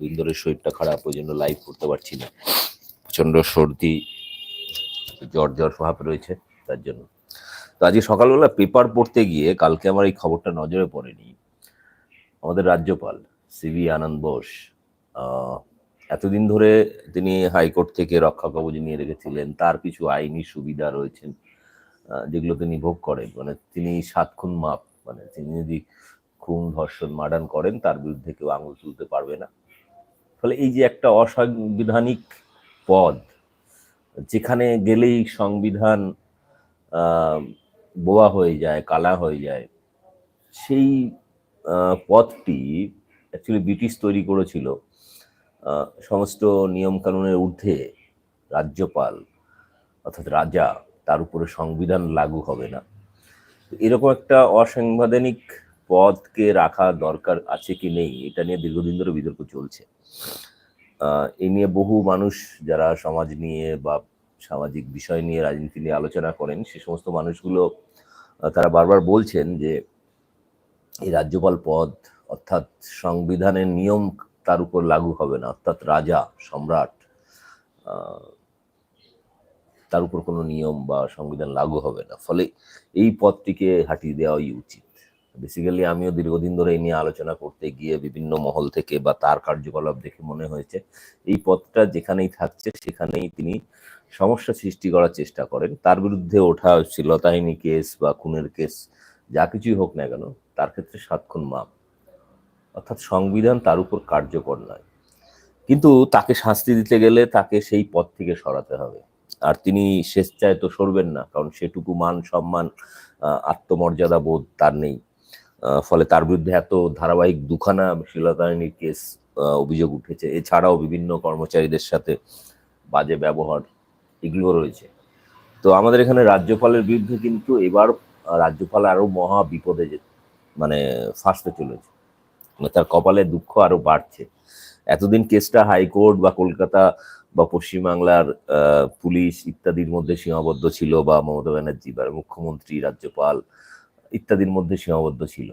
দিন ধরে শরীরটা খারাপ, ওই জন্য লাইভ করতে পারছি না। প্রচণ্ড সর্দি, জ্বর জ্বর ভাব রয়েছে তার জন্য। তো আজকে সকালবেলা পেপার পড়তে গিয়ে কালকে আমার এই খবরটা নজরে পড়েনি। আমাদের রাজ্যপাল সিভি আনন্দ বোস এতদিন ধরে তিনি হাইকোর্ট থেকে রক্ষা কবচ নিয়ে রেখেছিলেন। তার কিছু আইনি সুবিধা রয়েছেন যেগুলো তিনি ভোগ করেন। মানে তিনি সাত খুন মাপ মানে তিনি যদি খুন, ধর্ষণ মার্ডান করেন, তার বিরুদ্ধে কেউ আঙুল তুলতে পারবে না। ফলে এই যে একটা অসাংবিধানিক পদ, যেখানে গেলেই সংবিধান বোয়া হয়ে যায়, কালা হয়ে যায়, সেই পথটি অ্যাকচুয়ালি ব্রিটিশ তৈরি করেছিল সমস্ত নিয়মকানুনের ঊর্ধ্বে রাজ্যপাল অর্থাৎ রাজা তার উপরে সংবিধান লাগু হবে না। এরকম একটা অসাংবিধানিক পদকে রাখা দরকার আছে কি নেই, এটা নিয়ে দীর্ঘদিন ধরে বিতর্ক চলছে। এই নিয়ে বহু মানুষ যারা সমাজ নিয়ে বা সামাজিক বিষয় নিয়ে, রাজনীতি নিয়ে আলোচনা করেন, সে সমস্ত মানুষগুলো তারা বারবার বলছেন যে এই রাজ্যপাল পদ অর্থাৎ সংবিধানের নিয়ম তার উপর লাগু হবে না, অর্থাৎ রাজা, সম্রাট তার উপর কোনো নিয়ম বা সংবিধান লাগু হবে না। ফলে এই পদটিকে হাঁটিয়ে দেওয়াই উচিত। বেসিক্যালি আমিও দীর্ঘদিন ধরে এই নিয়ে আলোচনা করতে গিয়ে বিভিন্ন মহল থেকে বা তার কার্যকলাপ দেখে মনে হয়েছে। এই পথটা যেখানেই থাকছে, সেখানেই তিনি সমস্যা সৃষ্টি করার চেষ্টা করেন। তার বিরুদ্ধে ওঠা শ্লীলতাহিনী কেস বা খুনের কেস, যা কিছুই হোক না কেন, তার ক্ষেত্রে সাতক্ষণ মাপ। অর্থাৎ সংবিধান তার উপর কার্যকর নয়। কিন্তু তাকে শাস্তি দিতে গেলে তাকে সেই পদ থেকে সরাতে হবে। আর তিনি স্বেচ্ছায় তো সরবেন না, কারণ সেটুকু মান, সম্মান আত্মমর্যাদা বোধ তার নেই। ফলে তার বিরুদ্ধে এত ধারাবাহিক দুখানা শিলতায়নীর কেস অভিযোগ উঠেছে। এছাড়াও বিভিন্ন কর্মচারীদের সাথে বাজে ব্যবহার এগুলো রয়েছে। তো আমাদের এখানে রাজ্যপালের বিরুদ্ধে কিন্তু এবার রাজ্যপাল আরও মহা বিপদে মানে ফাঁসতে চলেছে। মানে তার কপালে দুঃখ আরও বাড়ছে। এতদিন কেসটা হাইকোর্ট বা কলকাতা বা পশ্চিমবাংলার পুলিশ ইত্যাদির মধ্যে সীমাবদ্ধ ছিল বা মমতা ব্যানার্জি বা মুখ্যমন্ত্রী, রাজ্যপাল ইত্যাদির মধ্যে সীমাবদ্ধ ছিল।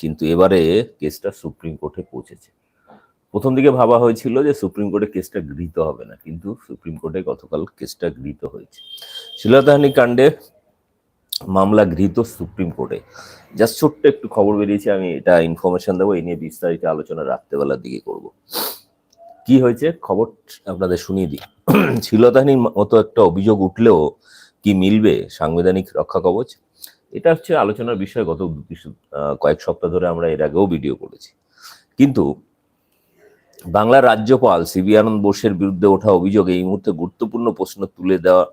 কিন্তু এবারে কেসটা সুপ্রিম কোর্টে পৌঁছেছে। প্রথম দিকে ভাবা হয়েছিল যে সুপ্রিম কোর্টে কেসটা গৃহীত হবে না, কিন্তু সুপ্রিম কোর্টে গতকাল কেসটা গৃহীত হয়েছে। শিলতাহানি কাণ্ডে মামলা গৃহীত সুপ্রিম কোর্টে। জাস্ট ছোট্ট একটু খবর বেরিয়েছে, আমি এটা ইনফরমেশন দেবো, এই নিয়ে বিস্তারিত আলোচনা রাত্রেবেলার দিকে করব। কি হয়েছে? খবর আপনাদের শুনিয়ে দিই। শিলতাহানির মতো একটা অভিযোগ উঠলেও কি মিলবে সাংবিধানিক রক্ষা কবচ এটা হচ্ছে আলোচনার বিষয়, গত কিছু- কয়েক সপ্তাহ ধরে আমরা এর আগেও ভিডিও করেছি। কিন্তু বাংলার রাজ্যপাল সিবি আনন্দ বোসের বিরুদ্ধে ওঠা অভিযোগে এই মুহূর্তে গুরুত্বপূর্ণ প্রশ্ন তুলে দেওয়া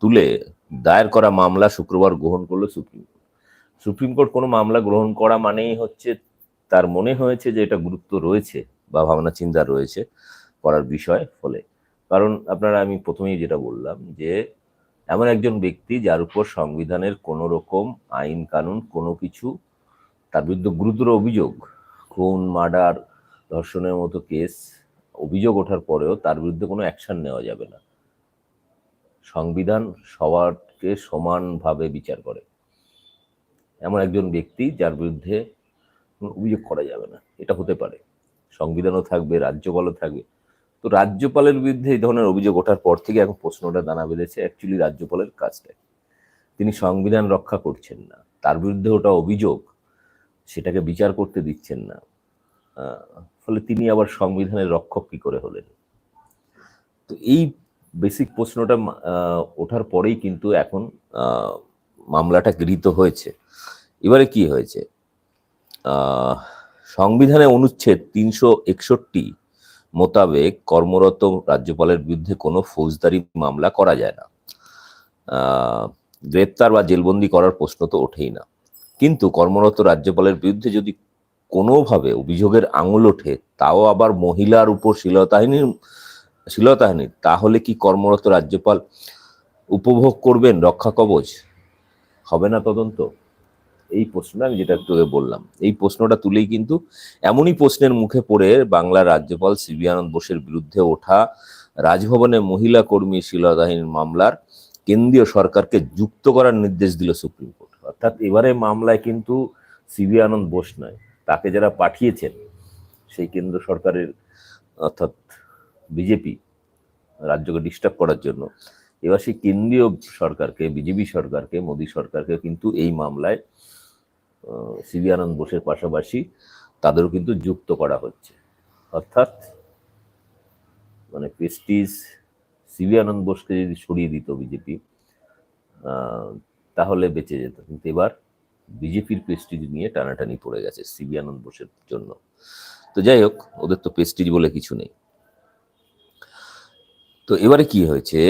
তুলে দায়ের করা মামলা শুক্রবার গ্রহণ করল সুপ্রিম কোর্ট। সুপ্রিম কোর্ট কোনো মামলা গ্রহণ করা মানেই হচ্ছে তার মনে হয়েছে যে এটা গুরুত্ব রয়েছে বা ভাবনা চিন্তা রয়েছে করার বিষয় ফলে। কারণ আপনারা, আমি প্রথমেই যেটা বললাম যে এমন একজন ব্যক্তি যার উপর সংবিধানের কোনো রকম আইন কানুন, কোনো কিছু, তার বিরুদ্ধে গুরুতর অভিযোগ, খুন, মার্ডার, ধর্ষণের মতো কেস অভিযোগ ওঠার পরেও তার বিরুদ্ধে কোনো অ্যাকশন নেওয়া যাবে না। সংবিধান সবারকে সমানভাবে বিচার করে। এমন একজন ব্যক্তি যার বিরুদ্ধে অভিযোগ করা যাবে না। এটা হতে পারে। সংবিধানও থাকবে, রাজ্যপালও থাকবে। তো রাজ্যপালের বিরুদ্ধে এই ধরনের অভিযোগ ওঠার পর থেকে এখন প্রশ্নটা দানা বেঁধেছে অ্যাকচুয়ালি রাজ্যপালের কাজটা তিনি সংবিধান রক্ষা করছেন না। তার বিরুদ্ধে ওটা অভিযোগ, সেটাকে বিচার করতে দিচ্ছেন না। ফলে তিনি আবার সংবিধানের রক্ষক কি করে হলেন? তো এই বেসিক প্রশ্নটা ওঠার পরেই কিন্তু এখন মামলাটা গৃহীত হয়েছে। এবারে কি হয়েছে? সংবিধানে অনুচ্ছেদ তিনশো একষট্টি মোতাবেক কর্মরত রাজ্যপালের বিরুদ্ধে কোনো ফৌজদারি মামলা করা যায় না। গ্রেপ্তার বা জেলবন্দি করার প্রশ্ন তো ওঠেই না। কিন্তু কর্মরত রাজ্যপালের বিরুদ্ধে যদি কোনোভাবে অভিযোগের আঙুল ওঠে, তাও আবার মহিলার উপর শ্লীলতাহানির শ্লীলতাহানির তাহলে কি কর্মরত রাজ্যপাল উপভোগ করবেন রক্ষা কবচ? হবে না তদন্ত? এই প্রশ্নটা আমি যেটা একটু বললাম, এই প্রশ্নটা তুলেই কিন্তু এমনই প্রশ্নের মুখে পড়ে বাংলার রাজ্যপাল সিবি আনন্দ বোসের বিরুদ্ধে ওঠা রাজভবনে মহিলা কর্মী শ্লীলতাহীন মামলার কেন্দ্রীয় সরকারকে যুক্ত করার নির্দেশ দিল সুপ্রিম কোর্ট। অর্থাৎ এবারে মামলায় কিন্তু সিবি আনন্দ বোস নয়, তাকে যারা পাঠিয়েছেন সেই কেন্দ্র সরকারের, অর্থাৎ বিজেপি, রাজ্যকে ডিস্টার্ব করার জন্য, এবার সেই কেন্দ্রীয় সরকারকে, বিজেপি সরকারকে, মোদী সরকারকে কিন্তু এই মামলায় সিবি আনন্দ বোসের পাশাপাশি তাদেরও কিন্তু যুক্ত করা হচ্ছে। অর্থাৎ মানে প্রেস্টিজ সিবি আনন্দ বোসকে যদি সরিয়ে দিত বিজেপি তাহলে বেঁচে যেত। কিন্তু এবার বিজেপির প্রেস্টিজ নিয়ে টানাটানি পড়ে গেছে সিবি আনন্দ বোসের জন্য। তো যাই হোক, ওদের তো প্রেস্টিজ বলে কিছু নেই। তো এবারে কি হয়েছে?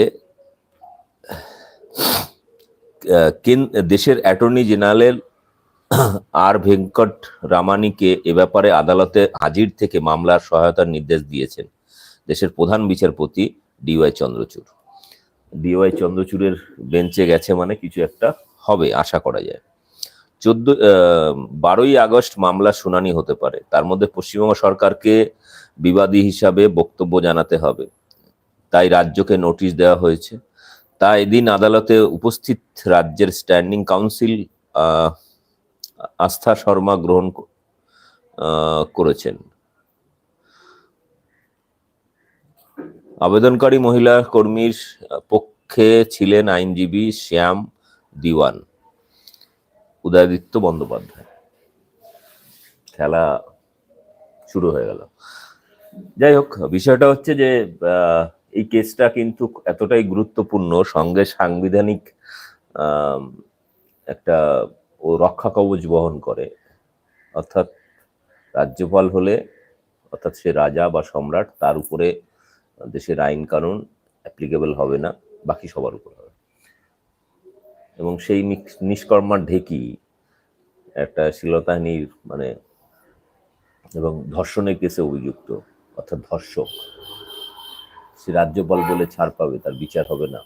দেশের অ্যাটর্নি জেনারেল আর ভেঙ্কট রামানিকে এ ব্যাপারে আদালতে হাজির থেকে মামলার সহায়তার নির্দেশ দিয়েছেন দেশের প্রধান বিচারপতি ডিওয়াই চন্দ্রচূড়। ডিওয়াই চন্দ্রচূড়ের বেঞ্চে গেছে মানে কিছু একটা হবে, আশা করা যায়। চোদ্দ বারোই আগস্ট মামলা শুনানি হতে পারে। তার মধ্যে পশ্চিমবঙ্গ সরকারকে বিবাদী হিসাবে বক্তব্য জানাতে হবে। তাই রাজ্যকে নোটিশ দেওয়া হয়েছে। তা এদিন আদালতে উপস্থিত রাজ্যের স্ট্যান্ডিং কাউন্সিল আস্থা শর্মা গ্রহণ করেছেন। আবেদনকারী মহিলা কর্মীর পক্ষে ছিলেন আইনজীবী শ্যাম দিওয়ান। উদয়াদিত্য বন্দ্যোপাধ্যায়। খেলা শুরু হয়ে গেল। যাই হোক, বিষয়টা হচ্ছে যে এই কেসটা কিন্তু এতটাই গুরুত্বপূর্ণ। সঙ্গে সাংবিধানিক একটা ও রক্ষা কবচ বহন করে। অর্থাৎ রাজ্যপাল হলে, অর্থাৎ সে রাজা বা সম্রাট, তার উপরে দেশের আইন কানুন অ্যাপ্লিকেবল হবে না, বাকি সবার উপর হবে। এবং সেই নিষ্কর্মার ঢেকি একটা শ্লীলতাহানির মানে এবং ধর্ষণের কেসে অভিযুক্ত, অর্থাৎ ধর্ষক। সে রাজ্যপাল বলে ছাড় পাবে, তার বিচার হবে না।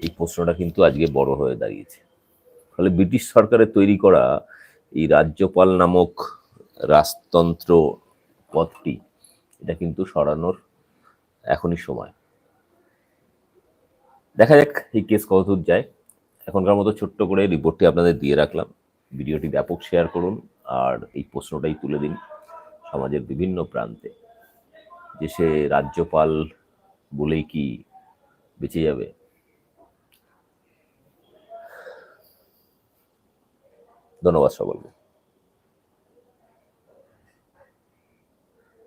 এই প্রশ্নটা কিন্তু আজকে বড় হয়ে দাঁড়িয়েছে। ফলে ব্রিটিশ সরকারের তৈরি করা এই রাজ্যপাল নামক রাজতন্ত্র পদটি এটা কিন্তু সরানোর এখনই সময়। দেখা যাক এই কেস কতদূর যায়। এখনকার মতো ছোট্ট করে রিপোর্টটি আপনাদের দিয়ে রাখলাম। ভিডিওটি ব্যাপক শেয়ার করুন আর এই প্রশ্নটাই তুলে দিন সমাজের বিভিন্ন প্রান্তে। যে সে রাজ্যপাল বলেই কি বেঁচে যাবে? ধন্যবাদ সকলকে